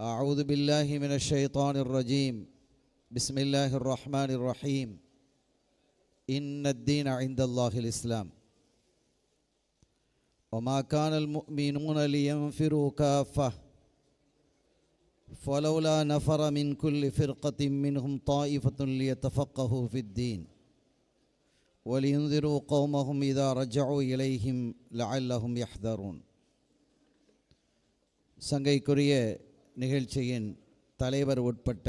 أعوذ بالله من الشيطان الرجيم بسم الله الرحمن الرحيم إن الدين عند الله الإسلام وما كان المؤمنون لينفروا كافة فلولا نفر من كل فرقة منهم طائفة ليتفقهوا في الدين ولينذروا قومهم إذا رجعوا إليهم لعلهم يحذرون சங்கைக்குரிய நிகழ்ச்சியின் தலைவர் உட்பட்ட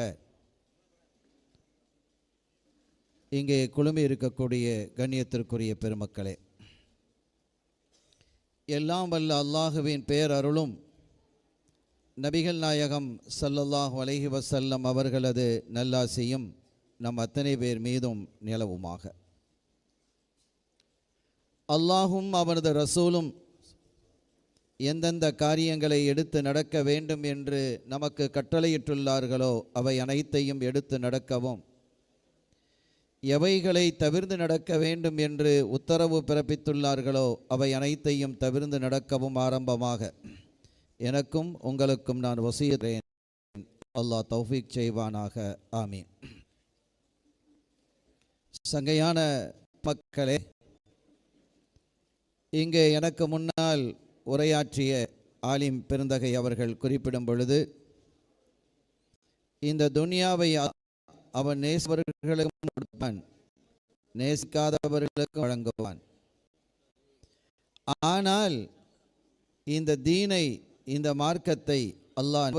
இங்கே குழுமி இருக்கக்கூடிய கண்ணியத்திற்குரிய பெருமக்களே எல்லாம் வல்ல அல்லாஹுவின் பேரருளும் நபிகள் நாயகம் சல்லல்லாஹ் அலஹி வசல்லம் அவர்களது நல்லாசியும் நம் அத்தனை பேர் மீதும் நிலவுமாக. அல்லாஹும் அவனது ரசூலும் எந்தெந்த காரியங்களை எடுத்து நடக்க வேண்டும் என்று நமக்கு கட்டளையிட்டுள்ளார்களோ அவை அனைத்தையும் எடுத்து நடக்கவும். எவைகளை தவிர்ந்து நடக்க வேண்டும் என்று உத்தரவு பிறப்பித்துள்ளார்களோ அவை அனைத்தையும் தவிர்ந்து நடக்கவும் ஆரம்பமாக. எனக்கும் உங்களுக்கும் நான் வசியறேன் அல்லாஹ் தௌஃபீக் செய்வானாக. ஆமீன். சங்கையான மக்களே இங்கே எனக்கு முன்னால் உரையாற்றிய ஆலிம் பெருந்தகை அவர்கள் குறிப்பிடும் பொழுது இந்த துனியாவை அவன் நேசவர்களுக்கும் கொடுப்பான் நேசிக்காதவர்களுக்கும் வழங்குவான். ஆனால் இந்த தீனை இந்த மார்க்கத்தை அல்லாஹ்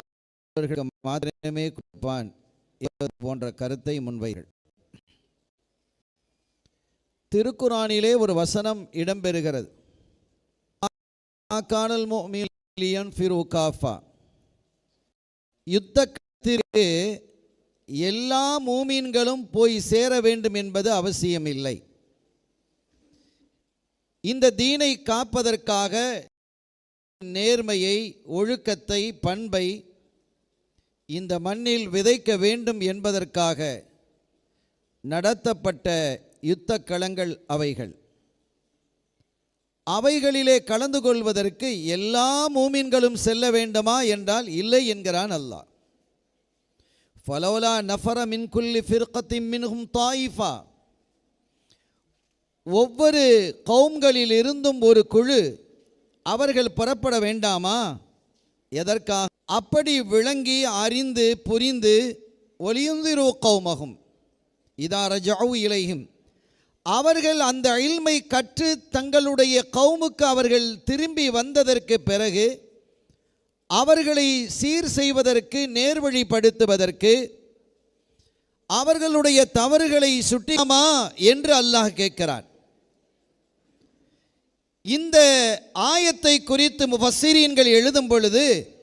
மாத்திரமே கொடுப்பான் என்பது போன்ற கருத்தை முன்வைகள் திருக்குறானிலே ஒரு வசனம் இடம்பெறுகிறது. காணல் மோமியன் ஃபிரு காஃபா யுத்தத்திற்கு எல்லா மூமீன்களும் போய் சேர வேண்டும் என்பது அவசியமில்லை இந்த தீனை காப்பதற்காக நேர்மையை ஒழுக்கத்தை பண்பை இந்த மண்ணில் விதைக்க வேண்டும் என்பதற்காக நடத்தப்பட்ட யுத்த களங்கள் அவைகள் அவைகளிலே கலந்து கொள்வதற்கு எல்லா மூமின்களும் செல்ல வேண்டுமா என்றால் இல்லை என்கிறான் அல்லாஹ். ஃபலோலா நஃபர மின் குல்லி ஃபிர்கத்தின் மின்ஹும் தாயிஃபா. ஒவ்வொரு கவும்களில் இருந்தும் ஒரு குழு அவர்கள் புறப்பட வேண்டாமா? எதற்காக? அப்படி விளங்கி அறிந்து புரிந்து ஒளியுந்திரு கௌமகும் இதா ரஜாவு இலையும் அவர்கள் அந்த இல்மை கற்று தங்களுடைய கவுமுக்கு அவர்கள் திரும்பி வந்ததற்கு பிறகு அவர்களை சீர் செய்வதற்கு நேர்வழிப்படுத்துவதற்கு அவர்களுடைய தவறுகளை சுட்டிமா என்று அல்லாஹ் கேட்கிறான். இந்த ஆயத்தை குறித்து முஃபஸ்ஸிரீன்கள் எழுதும் பொழுது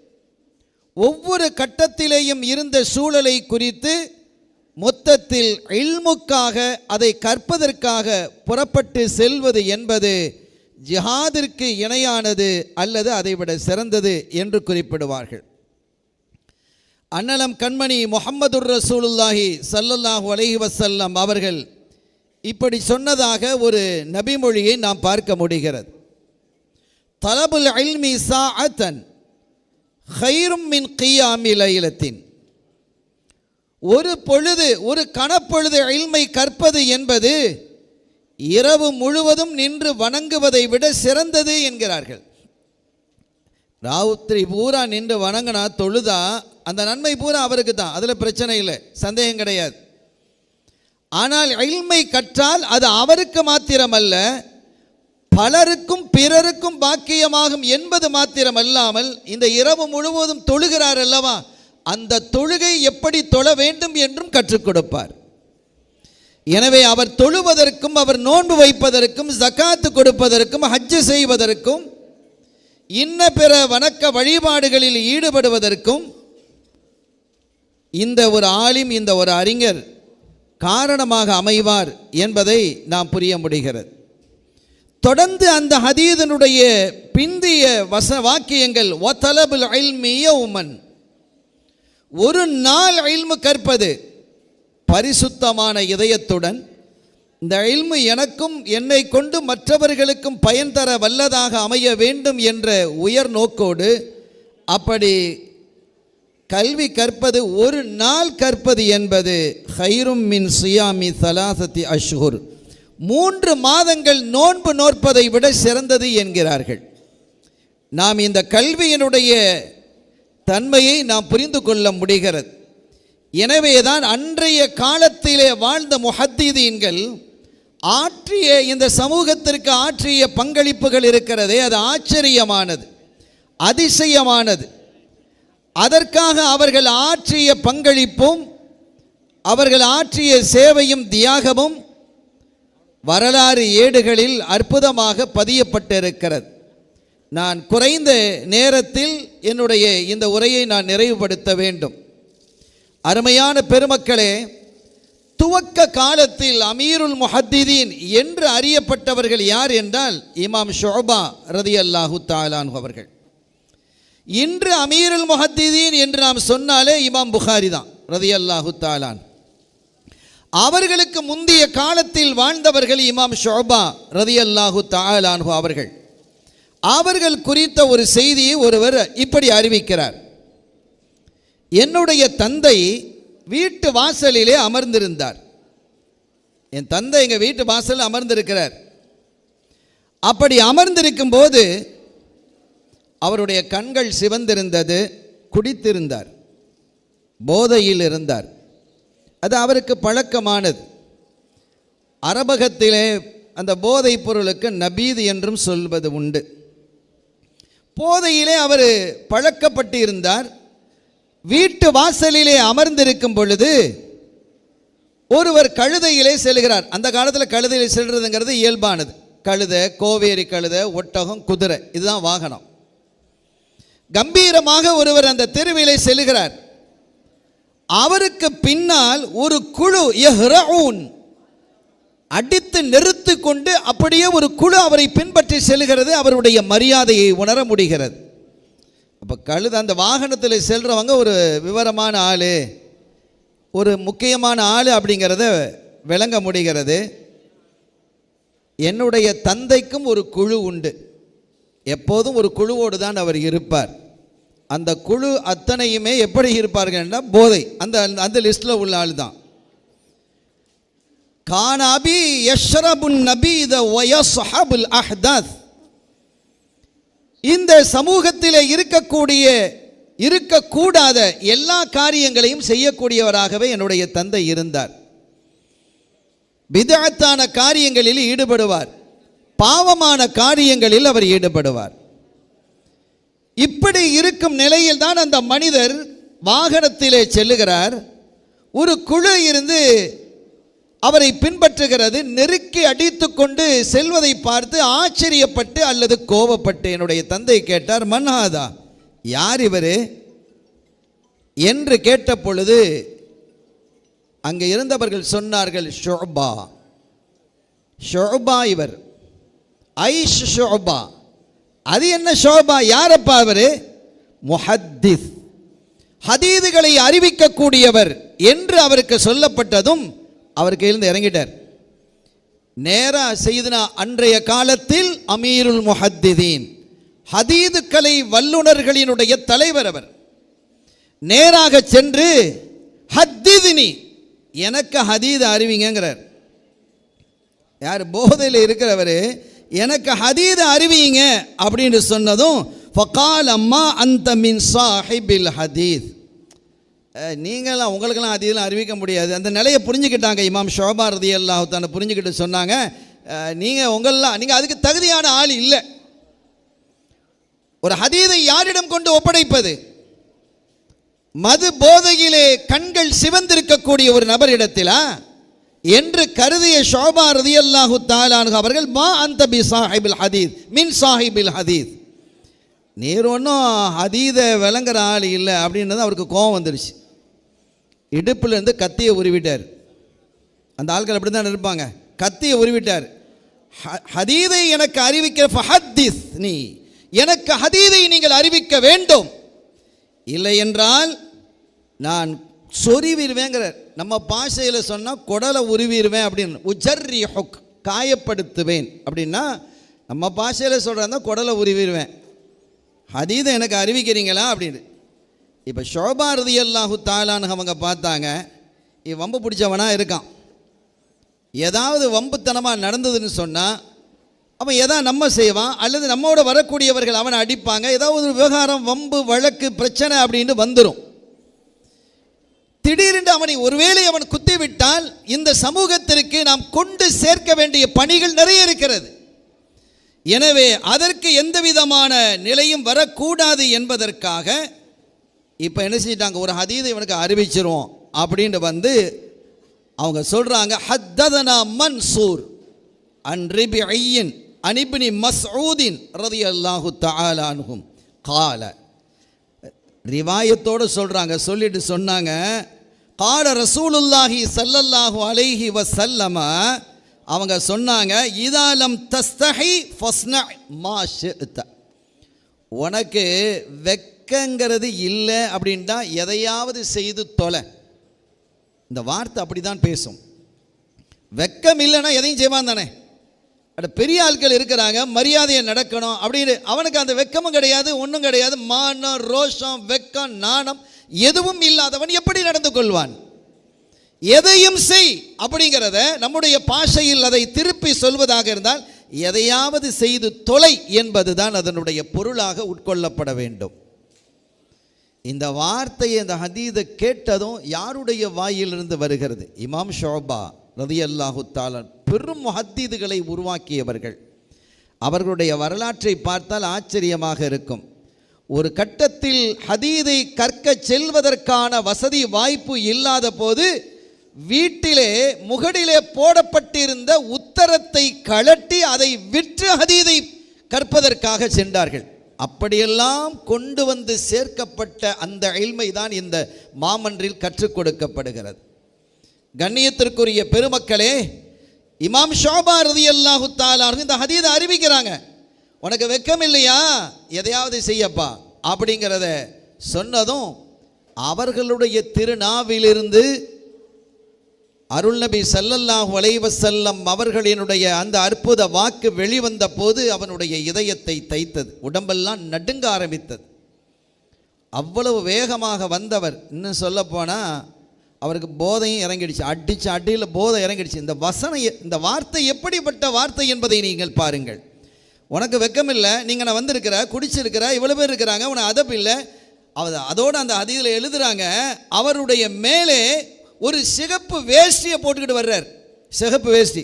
ஒவ்வொரு கட்டத்திலேயும் இருந்த சூழலை குறித்து மொத்தத்தில் இல்முக்காக அதை கற்பதற்காக புறப்பட்டு செல்வது என்பது ஜிஹாதிற்கு இணையானது அல்லது அதைவிட சிறந்தது என்று குறிப்பிடுவார்கள். அன்னலம் கண்மணி முஹம்மதுர் ரசூலுல்லாஹி சல்லல்லாஹு அலஹி வசல்லம் அவர்கள் இப்படி சொன்னதாக ஒரு நபிமொழியை நாம் பார்க்க முடிகிறது. தலபுல் அல்மீசா அத்தன் ஹைரும் மின் கியாமி லைலத்தின். ஒரு பொழுது ஒரு கணப்பொழுது அயில்மை கற்பது என்பது இரவு முழுவதும் நின்று வணங்குவதை விட சிறந்தது என்கிறார்கள். ராவுத்திரி பூரா நின்று வணங்கினா தொழுதா அந்த நன்மை பூரா அவருக்கு தான் அதில் பிரச்சனை இல்லை சந்தேகம் கிடையாது. ஆனால் அயில்மை கற்றால் அது அவருக்கு மாத்திரமல்ல பலருக்கும் பிறருக்கும் பாக்கியமாகும் என்பது மாத்திரமல்லாமல் இந்த இரவு முழுவதும் தொழுகிறார் அல்லவா? அந்த தொழுகை எப்படி தொழ வேண்டும் என்றும் கற்றுக் கொடுப்பார். எனவே அவர் தொழுவதற்கும் அவர் நோன்பு வைப்பதற்கும் ஜக்காத்து கொடுப்பதற்கும் ஹஜ்ஜு செய்வதற்கும் இன்ன பிற வணக்க வழிபாடுகளில் ஈடுபடுவதற்கும் இந்த ஒரு ஆலிம் இந்த ஒரு அறிஞர் காரணமாக அமைவார் என்பதை நாம் புரிய முடிகிறது. தொடர்ந்து அந்த ஹதீதனுடைய பிந்திய வச வாக்கியங்கள் ஒத்தலபுல் அல்மிய உமன் ஒரு நாள் அயில்மு கற்பது பரிசுத்தமான இதயத்துடன் இந்த அயில்மு எனக்கும் என்னை கொண்டு மற்றவர்களுக்கும் பயன் தர வல்லதாக அமைய வேண்டும் என்ற உயர் நோக்கோடு அப்படி கல்வி கற்பது ஒரு நாள் கற்பது என்பது ஹைரும் மின் சியாமி சலாசத்தி அஷ்ஹுர். மூன்று மாதங்கள் நோன்பு நோற்பதை விட சிறந்தது என்கிறார்கள். நாம் இந்த கல்வியினுடைய தன்மையை நாம் புரிந்து கொள்ள முடிகிறது. எனவேதான் அன்றைய காலத்திலே வாழ்ந்த முஹத்தீதீன்கள் ஆற்றிய இந்த சமூகத்திற்கு ஆற்றிய பங்களிப்புகள் இருக்கிறதே அது ஆச்சரியமானது அதிசயமானது. அதற்காக அவர்கள் ஆற்றிய பங்களிப்பும் அவர்கள் ஆற்றிய சேவையும் தியாகமும் வரலாறு ஏடுகளில் அற்புதமாக பதியப்பட்டிருக்கிறது. நான் குறைந்த நேரத்தில் என்னுடைய இந்த உரையை நான் நிறைவுபடுத்த வேண்டும். அருமையான பெருமக்களே துவக்க காலத்தில் அமீருல் முஹத்திதீன் என்று அறியப்பட்டவர்கள் யார் என்றால் இமாம் ஷோபா ரதி அல்லாஹு தாலான் அவர்கள். இன்று அமீருல் முஹத்திதீன் என்று நாம் சொன்னாலே இமாம் புகாரி தான் ரதி அல்லாஹு தாலான் அவர்களுக்கு முந்தைய காலத்தில் வாழ்ந்தவர்கள் இமாம் ஷோபா ரதி அல்லாஹு தாலான்ஹு அவர்கள். அவர்கள் குறித்த ஒரு செய்தியை ஒருவர் இப்படி அறிவிக்கிறார். என்னுடைய தந்தை வீட்டு வாசலிலே அமர்ந்திருந்தார். என் தந்தை எங்கள் வீட்டு வாசலில் அமர்ந்திருக்கிறார். அப்படி அமர்ந்திருக்கும் போது அவருடைய கண்கள் சிவந்திருந்தது குடித்திருந்தார் போதையில் இருந்தார். அது அவருக்கு பழக்கமானது. அரபகத்திலே அந்த போதைப் பொருளுக்கு நபீது என்றும் சொல்வது உண்டு. போதையிலே அவர் பழக்கப்பட்டு இருந்தார் வீட்டு வாசலிலே அமர்ந்திருக்கும் பொழுது ஒருவர் கழுதையிலே செல்கிறார். அந்த காலத்தில் கழுதையிலே செல்றதுங்கிறது இயல்பானது. கழுதை கோவேரி கழுதை ஒட்டகம் குதிரை இதுதான் வாகனம். கம்பீரமாக ஒருவர் அந்த தெருவிலே செல்கிறார். அவருக்கு பின்னால் ஒரு குழு யஹ்ரஊன் அடித்து நிறுத்து கொண்டு அப்படியே ஒரு குழு அவரை பின்பற்றி செல்கிறது அவருடைய மரியாதையை உணர முடிகிறது. அப்போ கழுது அந்த வாகனத்தில் செல்கிறவங்க ஒரு விவரமான ஆள் ஒரு முக்கியமான ஆள் அப்படிங்கிறத விளங்க முடிகிறது. என்னுடைய தந்தைக்கும் ஒரு குழு உண்டு. எப்போதும் ஒரு குழுவோடு தான் அவர் இருப்பார். அந்த குழு அத்தனையுமே எப்படி இருப்பார்கள்னா போதை. அந்த அந்த லிஸ்ட்டில் உள்ள ஆள் தான். கானாபி யஷ்ரபுன் நபீத வயஸ்ஹபுல் அஹ்தாத். இந்த சமூகத்திலே இருக்கக்கூடிய இருக்கக்கூடாத எல்லா காரியங்களையும் செய்யக்கூடியவராகவே என்னுடைய தந்தை இருந்தார். விதத்தான காரியங்களில் ஈடுபடுவார். பாவமான காரியங்களில் அவர் ஈடுபடுவார். இப்படி இருக்கும் நிலையில் தான் அந்த மனிதர் வாகனத்திலே செல்லுகிறார். ஒரு குழு இருந்து அவரை பின்பற்றுகிறது நெருக்கி அடித்துக்கொண்டு செல்வதை பார்த்து ஆச்சரியப்பட்டு அல்லது கோபப்பட்டு என்னுடைய தந்தை கேட்டார் மன்னாதா யார் இவர்? என்று கேட்ட பொழுது அங்கே இருந்தவர்கள் சொன்னார்கள் ஷோபா ஷோபா இவர். ஐஷ் ஷோபா அது என்ன ஷோபா யாரப்பா அவர் முஹத்திஸ். ஹதீதுகளை அறிவிக்கக்கூடியவர் என்று அவருக்கு சொல்லப்பட்டதும் அவர் கையிலிருந்து இறங்கிட்டார். நேரா செய்தனா அன்றைய காலத்தில் அமீருல் முஹத்திதீன் ஹதீது கலை வல்லுனர்களினுடைய தலைவர் அவர். நேராக சென்று ஹத்திதினி எனக்கு ஹதீது அறிவிங்கிறார் யார் போதையில் இருக்கிறவர் எனக்கு ஹதீது அறிவிங்க அப்படின்னு சொன்னதும் ஃபகால் அம்மா அந்த மின் சாஹிபில் ஹதீத். நீங்களாம் உங்களுக்கெல்லாம் அதெல்லாம் அறிவிக்க முடியாது. அந்த நிலையை புரிஞ்சுக்கிட்டாங்க இமாம் ஷோபா ரதி அல்லாஹ் புரிஞ்சுக்கிட்டு சொன்னாங்க. நீங்கள் உங்களெலாம் நீங்கள் அதுக்கு தகுதியான ஆள் இல்லை. ஒரு ஹதீதை யாரிடம் கொண்டு ஒப்படைப்பது? மது போதையிலே கண்கள் சிவந்திருக்கக்கூடிய ஒரு நபரிடத்திலா? என்று கருதிய ஷோபா ரதி அல்லாஹு தாலானு அவர்கள் மா அந்த பி சாஹிபில் ஹதீத் மின் சாஹிபில் ஹதீத். நீர் ஒன்றும் ஹதீதை விளங்குற ஆள் இல்லை அப்படின்றது அவருக்கு கோபம் வந்துடுச்சு இடுப்பிலிருந்து கத்தியை உருவிட்டார். அந்த ஆட்கள் அப்படி தான் இருப்பாங்க. கத்தியை உருவிட்டார். ஹ- ஹதீதை எனக்கு அறிவிக்கிற ஃபஹத்திஸ் நீ எனக்கு ஹதீதை நீங்கள் அறிவிக்க வேண்டும். இல்லை என்றால் நான் சொருவிடுவேங்கிறார். நம்ம பாஷையில் சொன்னால் குடலை உருவிடுவேன் அப்படின்னு. உஜர்ரி ஹொக் காயப்படுத்துவேன் அப்படின்னா நம்ம பாஷையில் சொல்கிறதா குடலை உருவிடுவேன். ஹதீதை எனக்கு அறிவிக்கிறீங்களா அப்படின்னு. இப்போ ஷோபா ரதி அல்லாஹு தாலான்னு அவங்க பார்த்தாங்க இவன் வம்பு பிடிச்சவனாக இருக்கான். ஏதாவது வம்புத்தனமாக நடந்ததுன்னு சொன்னால் அவன் எதா நம்ம செய்வான் அல்லது நம்மோட வரக்கூடியவர்கள் அவனை அடிப்பாங்க ஏதாவது ஒரு விவகாரம் வம்பு வழக்கு பிரச்சனை அப்படின்னு வந்துடும் திடீரென்று அவனை ஒருவேளை அவன் குத்தி விட்டால் இந்த சமூகத்திற்கு நாம் கொண்டு சேர்க்க வேண்டிய பணிகள் நிறைய இருக்கிறது. எனவே அதற்கு எந்த விதமான நிலையும் வரக்கூடாது என்பதற்காக இப்போ என்ன செஞ்சிட்டாங்க? ஒரு ஹதீதை இவனுக்கு அறிவிச்சிரும் அப்படின்ட்டு வந்து அவங்க சொல்கிறாங்க ஹத்ததனா மன்சூர் அன் ரிபி ஐயின் அனிபினி மஸ்ஊதின் ரதி அல்லாஹு தாலானுகும் கால. ரிவாயத்தோடு சொல்கிறாங்க சொல்லிட்டு சொன்னாங்க கால ரசூலுல்லாஹி சல்லல்லாஹு அலைஹி வசல்லம அவங்க சொன்னாங்க இதாலம் தஸ்தஹி ஃபஸ்ன மா உனக்கு உனக்கு வெக்கங்கிறது இல்லை அப்படின்ட்டா எதையாவது செய்து தொலை. இந்த வார்த்தை அப்படி தான் பேசும். வெக்கம் இல்லைன்னா எதையும் செய்வான் தானே. அட பெரிய ஆட்கள் இருக்கிறாங்க மரியாதையை நடக்கணும் அப்படின்னு. அவனுக்கு அந்த வெக்கமும் கிடையாது ஒன்றும் கிடையாது. மானம் ரோஷம் வெக்கம் நாணம் எதுவும் இல்லாதவன் எப்படி நடந்து கொள்வான்? எதையும் செய் அப்படிங்கிறத நம்முடைய பாஷையில் அதை திருப்பி சொல்வதாக இருந்தால் எதையாவது செய்து தொலை என்பதுதான் அதனுடைய பொருளாக உட்கொள்ளப்பட வேண்டும். இந்த வார்த்தையை இந்த ஹதீதை கேட்டதும் யாருடைய வாயிலிருந்து வருகிறது? இமாம் ஷோபா ரதி அல்லாஹு தாலன் பெரும் ஹத்தீதுகளை உருவாக்கியவர்கள். அவர்களுடைய வரலாற்றை பார்த்தால் ஆச்சரியமாக இருக்கும். ஒரு கட்டத்தில் ஹதீதை கற்க செல்வதற்கான வசதி வாய்ப்பு இல்லாத போது வீட்டிலே முகடிலே போடப்பட்டிருந்த உத்தரத்தை கழட்டி அதை விற்று ஹதீதை கற்பதற்காக சென்றார்கள். அப்படியெல்லாம் கொண்டு வந்து சேர்க்கப்பட்ட அந்த அயில்மை தான் இந்த மாமன்றில் கற்றுக் கொடுக்கப்படுகிறது. கண்ணியத்திற்குரிய பெருமக்களே இமாம் ஷோபா ரதி அல்லாஹு தாலார் இந்த ஹதீதை அறிவிக்கிறாங்க. உனக்கு வெக்கம் இல்லையா எதையாவது செய்யப்பா அப்படிங்கிறத சொன்னதும் அவர்களுடைய திருநாவிலிருந்து அருள்நபி ஸல்லல்லாஹு அலைஹி செல்லம் அவர்களினுடைய அந்த அற்புத வாக்கு வெளிவந்த போது அவனுடைய இதயத்தை தைத்தது. உடம்பெல்லாம் நடுங்க ஆரம்பித்தது. அவ்வளவு வேகமாக வந்தவர். இன்னும் சொல்லப்போனால் அவருக்கு போதையும் இறங்கிடுச்சு. அடிச்சு அடியில் போதை இறங்கிடுச்சு. இந்த வசனை இந்த வார்த்தை எப்படிப்பட்ட வார்த்தை என்பதை நீங்கள் பாருங்கள். உனக்கு வெக்கமில்லை நீங்கள் நான் வந்திருக்கிற குடிச்சிருக்கிற இவ்வளோ பேர் இருக்கிறாங்க உனக்கு அதப்பு இல்லை. அவ அதோடு அந்த அதில் எழுதுறாங்க அவருடைய மேலே ஒரு சிகப்பு வேஷ்டியை போட்டுக்கிட்டு வர்றார். சிகப்பு வேஷ்டி.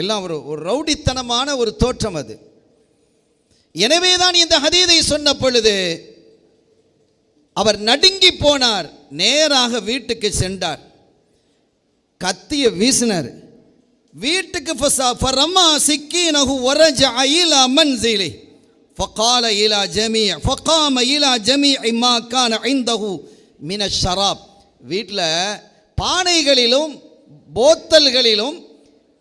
எல்லாம் ஒரு ஒரு ரவுடித்தனமான ஒரு தோற்றம் அது. எனவே தான் இந்த ஹதீதை சொன்ன பொழுது அவர் நடுங்கி போனார் நேராக வீட்டுக்கு சென்றார். கத்திய வீசினார். வீட்டுக்கு ஃபரமா சிக்கி நகு ஒரஜ அயிலா மன்சிலி. ஃபகால இலா ஜமி ஃபகாம இலா ஜமி இம்மா கான ஐந்தகு மின ஷராப் வீட்டில் பானைகளிலும் போத்தல்களிலும்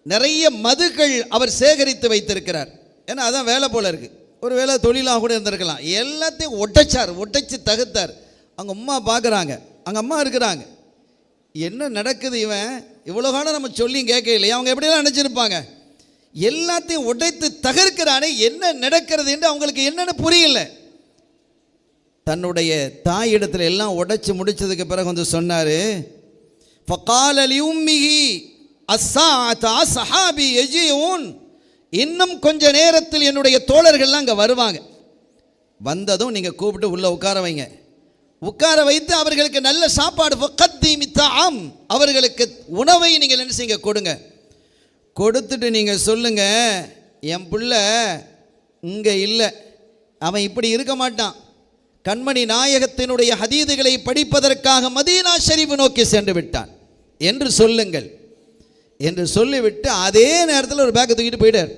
நிறைய மதுகள் அவர் சேகரித்து வைத்திருக்கிறார். ஏன்னா அதான் வேலை போல இருக்கு. ஒரு வேலை தொழிலாக கூட இருந்திருக்கலாம். எல்லாத்தையும் ஒட்டச்சார் ஒட்டச்சு தகுத்தார். அவங்க அம்மா பார்க்குறாங்க அங்கே அம்மா இருக்கிறாங்க. என்ன நடக்குது இவன்? இவ்வளோ காலம் நம்ம சொல்லி கேட்க இல்லையா அவங்க எப்படியெல்லாம் நினச்சிருப்பாங்க? எல்லாத்தையும் உடைத்து தகர்க்கிறானே என்ன நடக்கிறது என்று அவங்களுக்கு என்னன்னு புரியல. தன்னுடைய தாயிடத்தில் எல்லாம் உடைச்சி முடிச்சதுக்கு பிறகு வந்து சொன்னார் ஃபகால லியும்மிஹி அஸ்ஸாஅத அஸ்ஹாபி யஜியூன் இன்னும் கொஞ்ச நேரத்தில் என்னுடைய தோழர்கள்லாம் அங்கே வருவாங்க. வந்ததும் நீங்கள் கூப்பிட்டு உள்ளே உட்கார வைங்க. உட்கார வைத்து அவர்களுக்கு நல்ல சாப்பாடு ஃபக்கத்தீமி தஆம் அவர்களுக்கு உணவை நீங்கள் என்ன செய்யுங்க கொடுங்க. கொடுத்துட்டு நீங்கள் சொல்லுங்க என் பிள்ள இங்கே இல்லை. அவன் இப்படி இருக்க மாட்டான். கண்மணி நாயகத்தினுடைய ஹதீதுகளை படிப்பதற்காக மதீனா ஷரீஃப் நோக்கி சென்று விட்டான். என்று சொல்லுங்கள். என்று சொல்லிவிட்டு அதே நேரத்தில் ஒரு பேக்கை தூக்கிட்டு போயிட்டார்.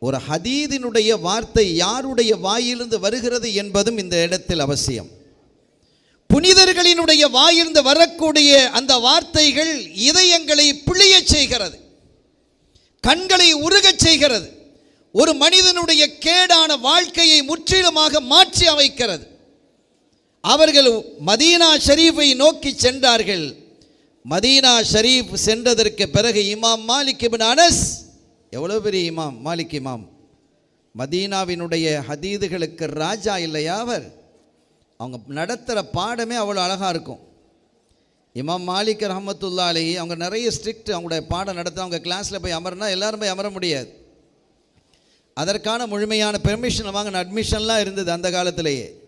ஒரு ஹதீதினுடைய வார்த்தை யாருடைய வாயிலிருந்து வருகிறது என்பதும் இந்த இடத்தில் அவசியம். புனிதர்களினுடைய வாயிலிருந்து வரக்கூடிய அந்த வார்த்தைகள் இதயங்களை பிழிய செய்கிறது. கண்களை உருகச் செய்கிறது. ஒரு மனிதனுடைய கேடான வாழ்க்கையை முற்றிலுமாக மாற்றி அமைக்கிறது. அவர்கள் மதீனா ஷரீஃபை நோக்கி சென்றார்கள். மதீனா ஷரீஃப் சென்றதற்கு பிறகு இமாம் மாலிக் இபின் அனஸ் எவ்வளோ பெரிய இமாம் மாலிக் இமாம்? மதீனாவினுடைய ஹதீதுகளுக்கு ராஜா இல்லையா அவர்? அவங்க நடத்துகிற பாடமே அவ்வளோ அழகாக இருக்கும். இமாம் மாலிக் ரஹமத்துல்லா அலி அவங்க நிறைய ஸ்ட்ரிக்ட் அவங்களுடைய பாடம் நடத்த அவங்க கிளாஸில் போய் அமர்னா எல்லோரும் போய் அமர முடியாது. அதற்கான முழுமையான பெர்மிஷன் வாங்கின அட்மிஷன்லாம் இருந்தது அந்த காலத்திலேயே.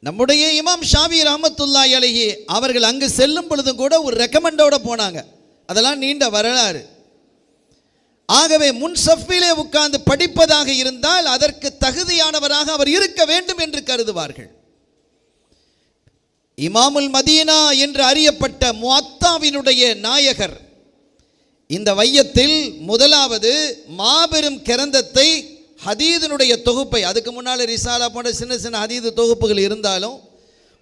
நம்முடைய இமாம் ஷாபி ராமத்துல்லா அழகி அவர்கள் அங்கு செல்லும் பொழுதும் கூட ஒரு ரெக்கமெண்டோட போனாங்க. அதெல்லாம் நீண்ட வரலாறு. ஆகவே முன் சஃபிலே உட்கார்ந்து படிப்பதாக இருந்தால் அதற்கு தகுதியானவராக அவர் இருக்க வேண்டும் என்று கருதுவார்கள். இமாமுல் மதீனா என்று அறியப்பட்ட முவாத்தாவினுடைய நாயகர். இந்த வையத்தில் முதலாவது மாபெரும் கிரந்தத்தை ஹதீதனுடைய தொகுப்பை அதுக்கு முன்னால் ரிசாலா போன்ற சின்ன சின்ன ஹதீது தொகுப்புகள் இருந்தாலும்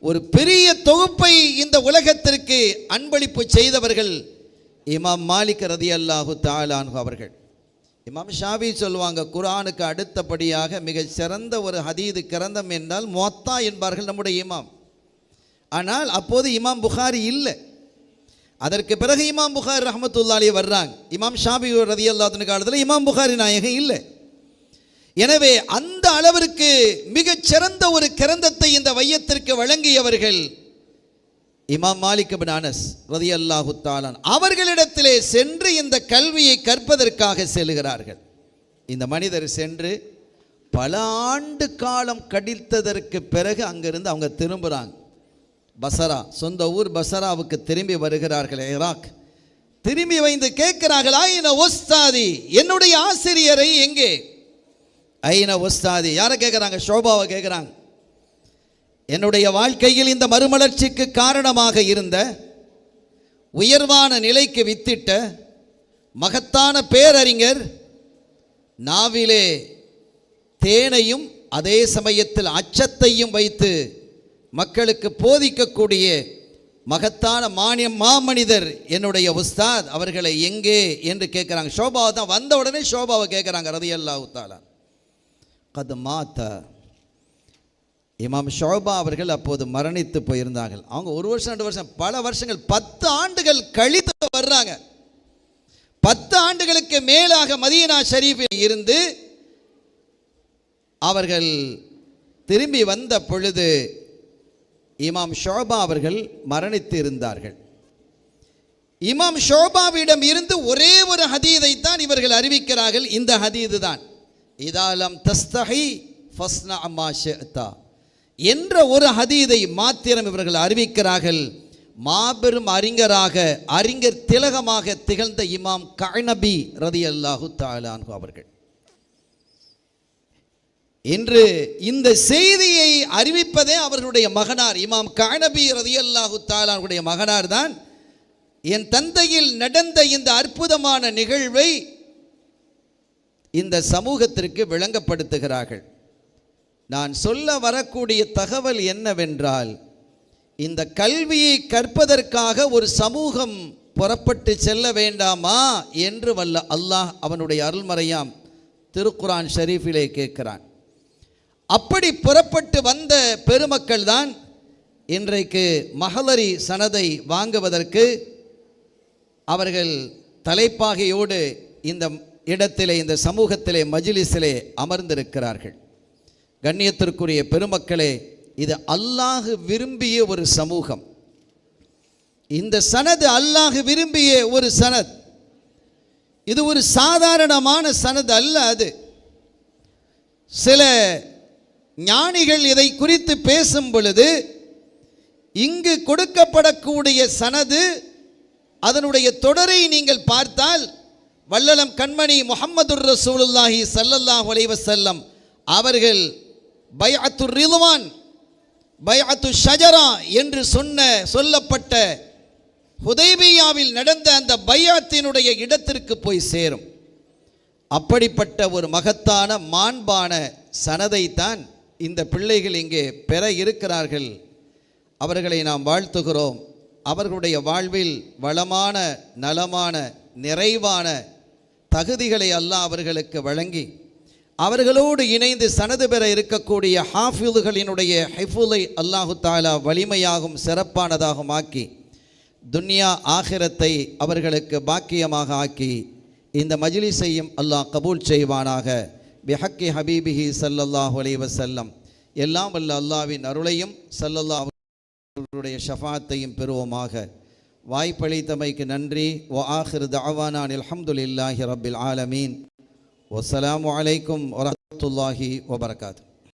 ஒரு பெரிய தொகுப்பை இந்த உலகத்திற்கு அன்பளிப்பு செய்தவர்கள் இமாம் மாலிக் ரதி அல்லாஹு தாலான்ஹு அவர்கள். இமாம் ஷாபி சொல்லுவாங்க குரானுக்கு அடுத்தபடியாக மிகச் சிறந்த ஒரு ஹதீது கிரந்தம் என்றால் மொத்தா என்பார்கள் நம்முடைய இமாம். ஆனால் அப்போது இமாம் புகாரி இல்லை. அதற்கு பிறகு இமாம் புகாரி ரஹமத்துல்லாலே வர்றாங்க. இமாம் ஷாபி ரதி அல்லாத்தின காலத்தில் இமாம் புகாரி நாயகம் இல்லை. எனவே அந்த அளவிற்கு மிகச் சிறந்த ஒரு கிரந்தத்தை இந்த வையத்திற்கு வழங்கியவர்கள் இமாம் மாலிக் பின் அனஸ் ரதி அல்லாஹு தாலான் அவர்களிடத்திலே சென்று இந்த கல்வியை கற்பதற்காக செல்கிறார்கள். இந்த மனிதர் சென்று பல ஆண்டு காலம் கடித்ததற்கு பிறகு அங்கிருந்து அவங்க திரும்புகிறாங்க பசரா சொந்த ஊர் பசராவுக்கு திரும்பி வருகிறார்கள் ஈராக் திரும்பி வைந்து கேட்கிறார்கள் என்ன ஒஸ்தாதி என்னுடைய ஆசிரியரை எங்கே? ஐன உஸ்தாதி யாரை கேட்குறாங்க ஷோபாவை கேட்குறாங்க என்னுடைய வாழ்க்கையில் இந்த மறுமலர்ச்சிக்கு காரணமாக இருந்த உயர்வான நிலைக்கு வித்திட்ட மகத்தான பேரறிஞர் நாவிலே தேனையும் அதே சமயத்தில் அச்சத்தையும் வைத்து மக்களுக்கு போதிக்கக்கூடிய மகத்தான மானியம் மாமனிதர் என்னுடைய உஸ்தாத். அவர்களை எங்கே? என்று கேட்குறாங்க ஷோபாவை தான் வந்த உடனே ஷோபாவை கேட்குறாங்க ரதியல்லா உத்தாலா கது மாத்த இமாம் ஷோபா அவர்கள் அப்போது மரணித்து போயிருந்தார்கள். அவங்க ஒரு வருஷம் ரெண்டு வருஷம் பல வருஷங்கள் பத்து ஆண்டுகள் கழித்து வர்றாங்க. பத்து ஆண்டுகளுக்கு மேலாக மதீனா ஷரீஃபில் இருந்து அவர்கள் திரும்பி வந்த பொழுது இமாம் ஷோபா அவர்கள் மரணித்து இருந்தார்கள். இமாம் ஷோபாவிடம் இருந்து ஒரே ஒரு ஹதீதை தான் இவர்கள் அறிவிக்கிறார்கள். இந்த ஹதீது தான் இதாலம் தஸ்தஹி ஃபஸ்னா அம்மா ஷேத்தா என்ற ஒரு ஹதீதை மாத்திரம் இவர்கள் அறிவிக்கிறார்கள். மாபெரும் அறிஞராக அறிஞர் திலகமாக திகழ்ந்த இமாம் கணபி ரதி அல்லாஹு தாலான்ஹு அவர்கள். இன்று இந்த செய்தியை அறிவிப்பதே அவர்களுடைய மகனார். இமாம் கணபி ரதி அல்லாஹு தாலானுடைய மகனார் தான் என் தந்தையில் நடந்த இந்த அற்புதமான நிகழ்வை இந்த சமூகத்திற்கு விளங்கப்படுத்துகிறார்கள். நான் சொல்ல வரக்கூடிய தகவல் என்னவென்றால் இந்த கல்வியை கற்பதற்காக ஒரு சமூகம் புறப்பட்டு செல்ல வேண்டாமா என்று வல்ல அல்லாஹ் அவனுடைய அருள்மறையாம் திருக்குரான் ஷரீஃபிலே கேட்கிறான். அப்படி புறப்பட்டு வந்த பெருமக்கள் தான் இன்றைக்கு மகளரி சனதை வாங்குவதற்கு அவர்கள் தலைப்பாகையோடு இந்த இடத்திலே இந்த சமூகத்திலே மஜிலிஸிலே அமர்ந்திருக்கிறார்கள். கண்ணியத்திற்குரிய பெருமக்களே இது அல்லாஹ் விரும்பிய ஒரு சமூகம். இந்த சனது அல்லாஹ் விரும்பிய ஒரு சனத். இது ஒரு சாதாரணமான சனது அல்ல அது. சில ஞானிகள் இதை குறித்து பேசும் பொழுது இங்கு கொடுக்கப்படக்கூடிய சனது அதனுடைய தொடரை நீங்கள் பார்த்தால் வல்லலம் கண்மணி முஹம்மதுர் ரசூலுல்லாஹி ஸல்லல்லாஹு அலைஹி செல்லம் அவர்கள் பைஅத்து ரிதுவான் பைஅத்து ஷஜரா என்று சொன்ன சொல்லப்பட்ட ஹுதைபியாவில் நடந்த அந்த பையாத்தினுடைய இடத்திற்கு போய் சேரும். அப்படிப்பட்ட ஒரு மகத்தான மாண்பான சனதைத்தான் இந்த பிள்ளைகள் இங்கே பெற இருக்கிறார்கள். அவர்களை நாம் வாழ்த்துகிறோம். அவர்களுடைய வாழ்வில் வளமான நலமான நிறைவான தகுதிகளை அல்லாஹ் அவர்களுக்கு வழங்கி அவர்களோடு இணைந்து சனது பெற இருக்கக்கூடிய ஹாஃபிதுகளினுடைய ஹைஃபுலை அல்லாஹு தாலா வலிமையாகும் சிறப்பானதாகும் ஆக்கி துன்யா ஆகிரத்தை அவர்களுக்கு பாக்கியமாக ஆக்கி இந்த மஜிலிசையும் அல்லாஹ் கபூல் செய்வானாக. பிஹக்கி ஹபீபிஹி ஸல்லல்லாஹு அலைஹி செல்லம் எல்லாம் வல்ல அல்லாவின் அருளையும் ஸல்லல்லாஹு அவர்களுடைய ஷஃபாத்தையும் பெறுவோமாக. வாய்ப்பளித்தமைக்கு நன்றி ஒ ஆஹிர் தஅவானான் அல்ஹம்துலில்லாஹி ரப்பில் ஆலமீன் வஸ்ஸலாமு அலைக்கும் வரஹ்மத்துல்லாஹி வபரகாத்து